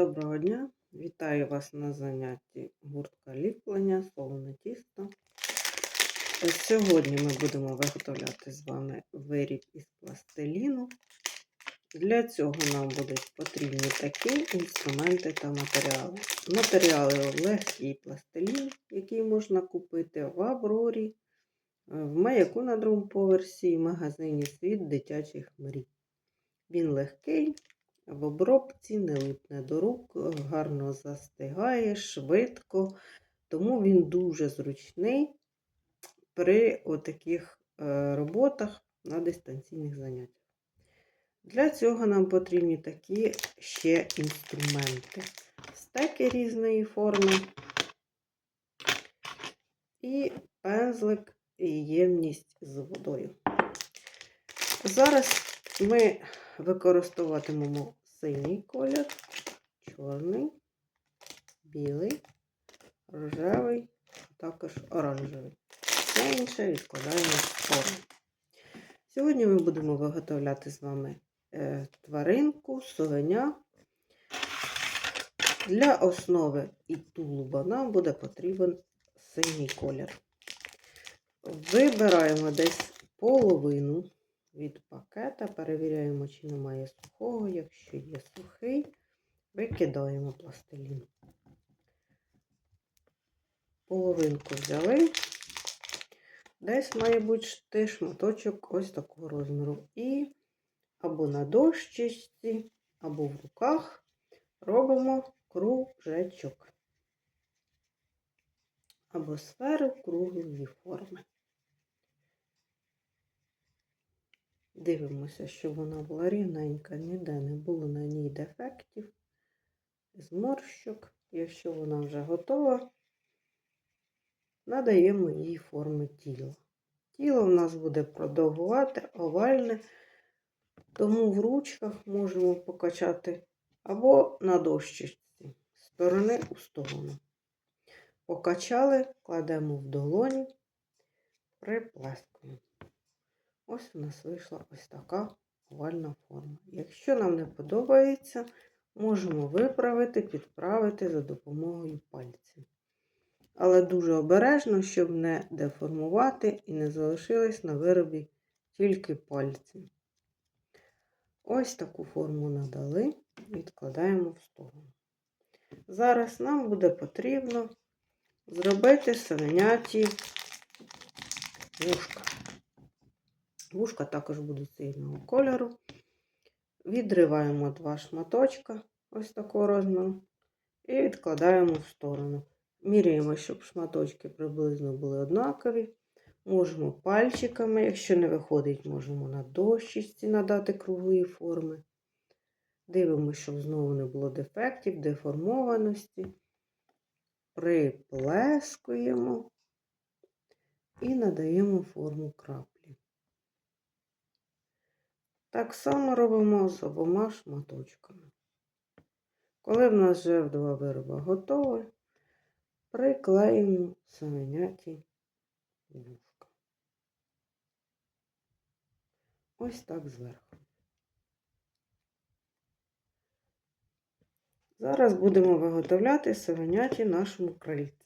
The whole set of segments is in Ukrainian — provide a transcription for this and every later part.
Доброго дня! Вітаю вас на занятті гуртка ліплення, солоне тісто. Сьогодні ми будемо виготовляти з вами виріб із пластиліну. Для цього нам будуть потрібні такі інструменти та матеріали. Матеріали легкий пластилін, який можна купити в Аврорі, в маяку на другому поверсі і магазині Світ дитячих мрій. Він легкий, в обробці, не липне до рук, гарно застигає, швидко, тому він дуже зручний при таких роботах на дистанційних заняттях. Для цього нам потрібні такі ще інструменти. Стеки різної форми і пензлик і ємність з водою. Зараз ми використовуватимемо синій колір, чорний, білий, рожевий, а також оранжевий. Все інше відкладаємо в сторону. Сьогодні ми будемо виготовляти з вами е, тваринку, совеня. Для основи і тулуба нам буде потрібен синій колір. Вибираємо десь половину від пакета, перевіряємо, чи немає сухого. Якщо є сухий, викидаємо пластилін. Половинку взяли. Десь має бути шматочок ось такого розміру. І або на дощечці, або в руках робимо кружечок. Або сферу круглої форми. Дивимося, щоб вона була рівненька, ніде не було на ній дефектів, зморщок. Якщо вона вже готова, надаємо їй форми тіла. Тіло в нас буде продовгувати, овальне, тому в ручках можемо покачати або на дощечці, сторони у сторону. Покачали, кладемо в долоні, приплескуємо. Ось у нас вийшла ось така овальна форма. Якщо нам не подобається, можемо виправити, підправити за допомогою пальців. Але дуже обережно, щоб не деформувати і не залишились на виробі тільки пальці. Ось таку форму надали, відкладаємо в сторону. Зараз нам буде потрібно зробити свиняті вушка. Вушка також будуть синього кольору. Відриваємо два шматочка ось такого розміру, і відкладаємо в сторону. Міряємо, щоб шматочки приблизно були однакові. Можемо пальчиками, якщо не виходить, можемо на дощечці надати круглої форми. Дивимося, щоб знову не було дефектів, деформованості. Приплескуємо і надаємо форму краплі. Так само робимо з обома шматочками. Коли в нас вже два вироби готові, приклеїмо саменяті вушка. Ось так зверху. Зараз будемо виготовляти савеняті нашому крильцю.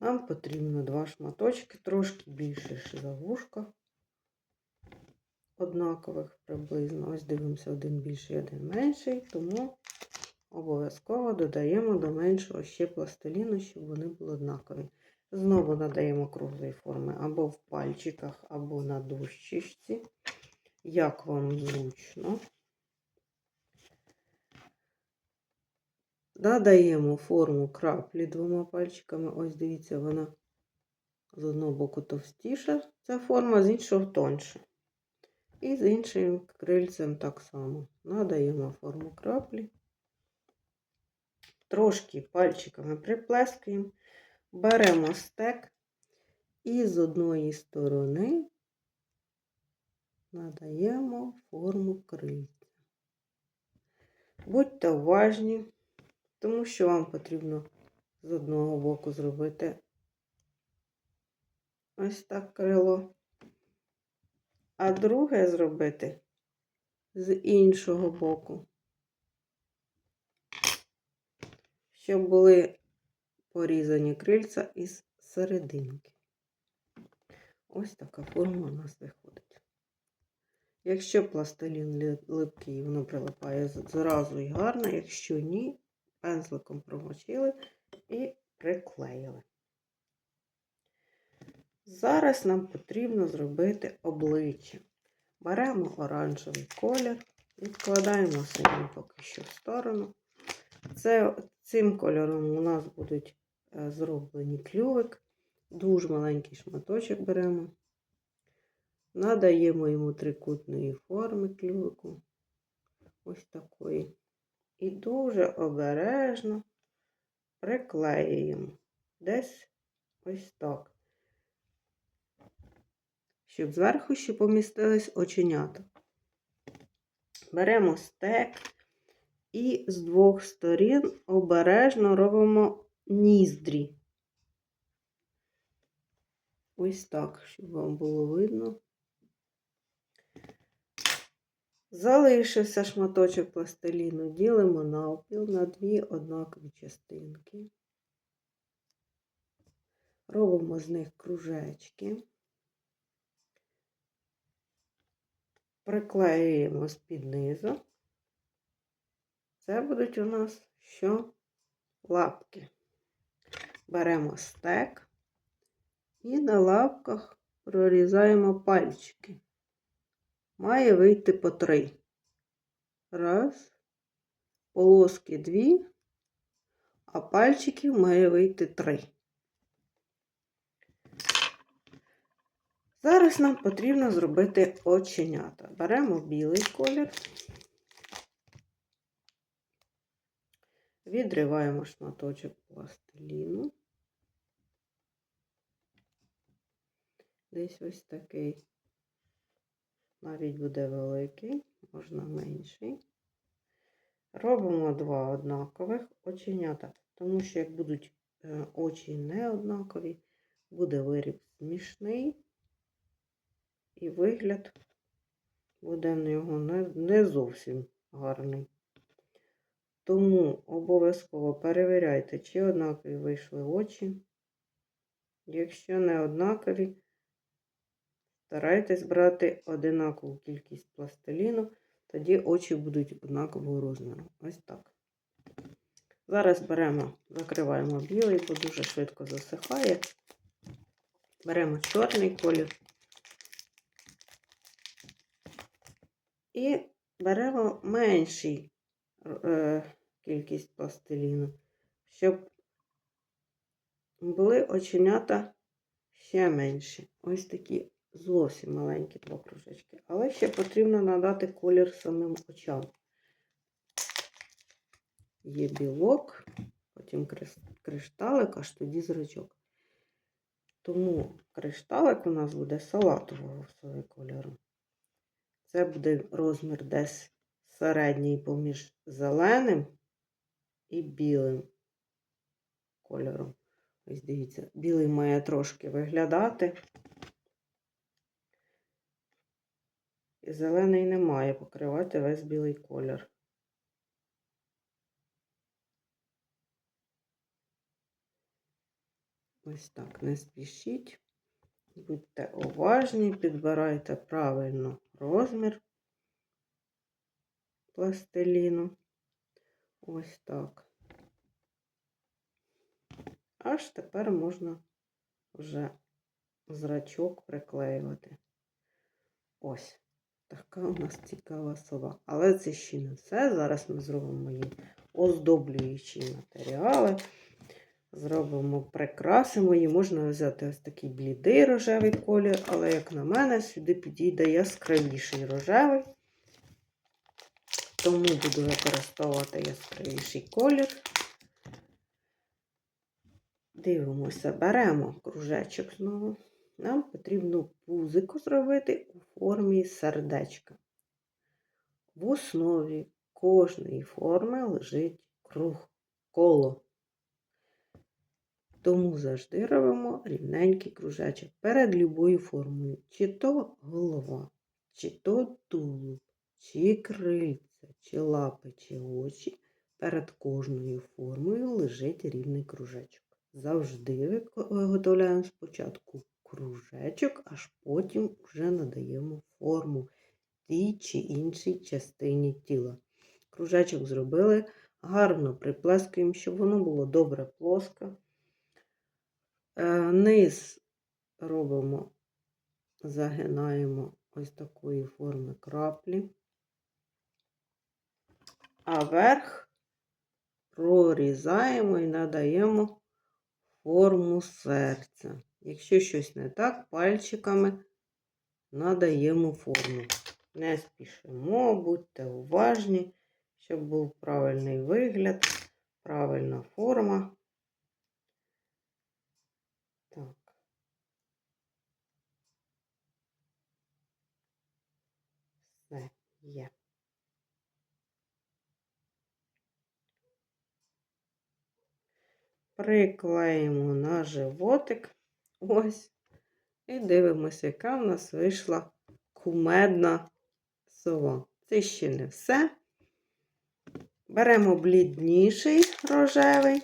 Нам потрібно два шматочки, трошки більше за вушка. Однакових приблизно. Ось дивимося, один більший, один менший, тому обов'язково додаємо до меншого ще пластиліну, щоб вони були однакові. Знову надаємо круглої форми або в пальчиках, або на дощечці, як вам зручно. Надаємо форму краплі двома пальчиками. Ось дивіться, вона з одного боку товстіша, ця форма, з іншого тонша. І з іншим крильцем так само. Надаємо форму краплі. Трошки пальчиками приплескуємо, беремо стек і з одної сторони надаємо форму крильця. Будьте уважні тому що вам потрібно з одного боку зробити ось так крило, а друге зробити з іншого боку. Щоб були порізані крильця із серединки. Ось така форма у нас виходить. Якщо пластилін липкий, воно прилипає зразу і гарно, якщо ні, пензликом промочили і приклеїли. Зараз нам потрібно зробити обличчя. Беремо оранжевий колір, відкладаємо синій поки що в сторону. Це, цим кольором у нас будуть е, зроблені клювик. Дуже маленький шматочок беремо. Надаємо йому трикутної форми клювику. Ось такої. І дуже обережно приклеюємо. Десь ось так. Щоб зверху ще помістились оченята. Беремо стек і з двох сторін обережно робимо ніздрі. Ось так, щоб вам було видно. Залишився шматочок пластиліну, ділимо навпіл на дві однакові частинки. Робимо з них кружечки. Приклеюємо з-під низу. Це будуть у нас що? Лапки. Беремо стек і на лапках прорізаємо пальчики. Має вийти по три. Раз, полоски дві, а пальчиків має вийти три. Зараз нам потрібно зробити оченята. Беремо білий колір, відриваємо шматочок пластиліну. Десь ось такий. Навіть буде великий, можна менший. Робимо два однакових оченята, тому що як будуть е, очі не однакові, буде виріб смішний, і вигляд буде в нього не зовсім гарний. Тому обов'язково перевіряйте, чи однакові вийшли очі. Якщо не однакові, старайтесь брати одинакову кількість пластиліну, тоді очі будуть однакового розміру. Ось так. Зараз беремо, закриваємо білий, бо дуже швидко засихає. Беремо чорний колір. І беремо менший е, кількість пластиліну, щоб були оченята ще менші. Ось такі зовсім маленькі два кружечки. Але ще потрібно надати колір самим очам. Є білок, потім кришталик, аж тоді зрачок. Тому кришталик у нас буде салатового кольору. Це буде розмір десь середній поміж зеленим і білим кольором. Ось дивіться, білий має трошки виглядати. Зелений не має покривати весь білий колір. Ось так, не спішіть. Будьте уважні, підбирайте правильно розмір пластиліну. Ось так. Аж тепер можна вже зрачок приклеювати. Ось. Така у нас цікава сова. Але це ще не все. Зараз ми зробимо їм оздоблюючі матеріали. Зробимо, прикрасимо її. Можна взяти ось такий блідий рожевий колір, але, як на мене, сюди підійде яскравіший рожевий. Тому буду використовувати яскравіший колір. Дивимося, беремо кружечок знову. Нам потрібно пузико зробити у формі сердечка. В основі кожної форми лежить круг коло. Тому завжди робимо рівненький кружечок перед любою формою. Чи то голова, чи то тулуб, чи крильця, чи лапи, чи очі, перед кожною формою лежить рівний кружечок. Завжди виготовляємо спочатку кружечок, аж потім вже надаємо форму тій чи іншій частині тіла. Кружечок зробили, гарно приплескуємо, щоб воно було добре плоске. Е, Низ робимо, загинаємо ось такої форми краплі, а верх прорізаємо і надаємо форму серця. Якщо щось не так, пальчиками надаємо форму. Не спішимо, будьте уважні, щоб був правильний вигляд, правильна форма. Так. Все є. Приклеїмо на животик. Ось. І дивимося, яка в нас вийшла кумедна сова. Це ще не все. Беремо блідніший рожевий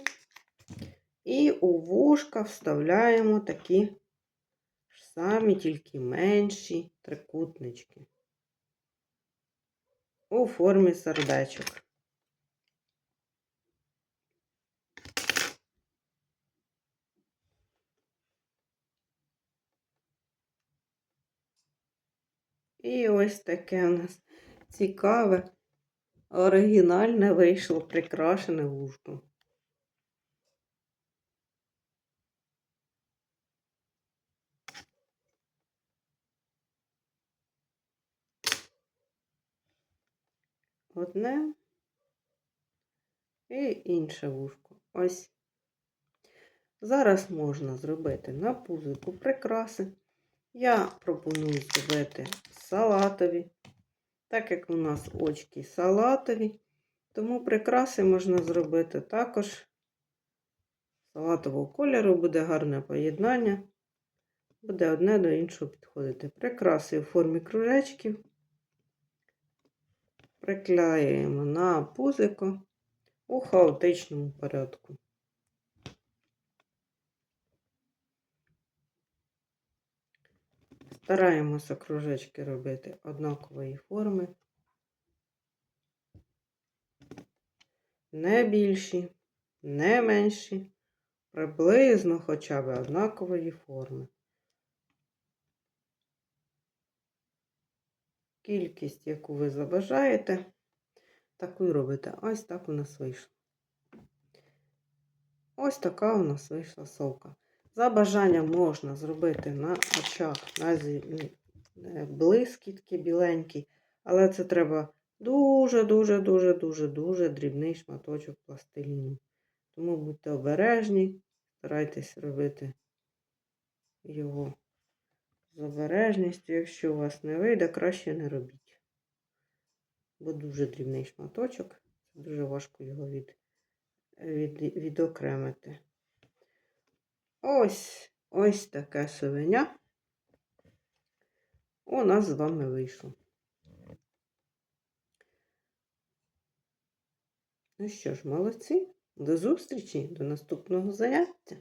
і у вушка вставляємо такі ж самі, тільки менші трикутнички у формі сердечок. І ось таке у нас цікаве, оригінальне вийшло прикрашене вушко. Одне і інше вушко. Ось. Зараз можна зробити на пузику прикраси. Я пропоную зробити салатові, так як у нас очки салатові, тому прикраси можна зробити також салатового кольору, буде гарне поєднання, буде одне до іншого підходити. Прикраси у формі кружечків. Приклеюємо на пузико у хаотичному порядку. Стараємося кружечки робити однакової форми. Не більші, не менші, приблизно хоча б однакової форми. Кількість, яку ви забажаєте, таку й робите. Ось так у нас вийшло. Ось така у нас вийшла совка. За бажанням можна зробити на очах на е, блискітки біленькі, але це треба дуже-дуже-дуже-дуже-дуже дрібний шматочок пластиліну. Тому будьте обережні, старайтесь робити його з обережністю. Якщо у вас не вийде, краще не робіть. Бо дуже дрібний шматочок, дуже важко його від, від, відокремити. Ось ось таке совеня у нас з вами вийшло. Ну що ж, молодці, до зустрічі, до наступного заняття.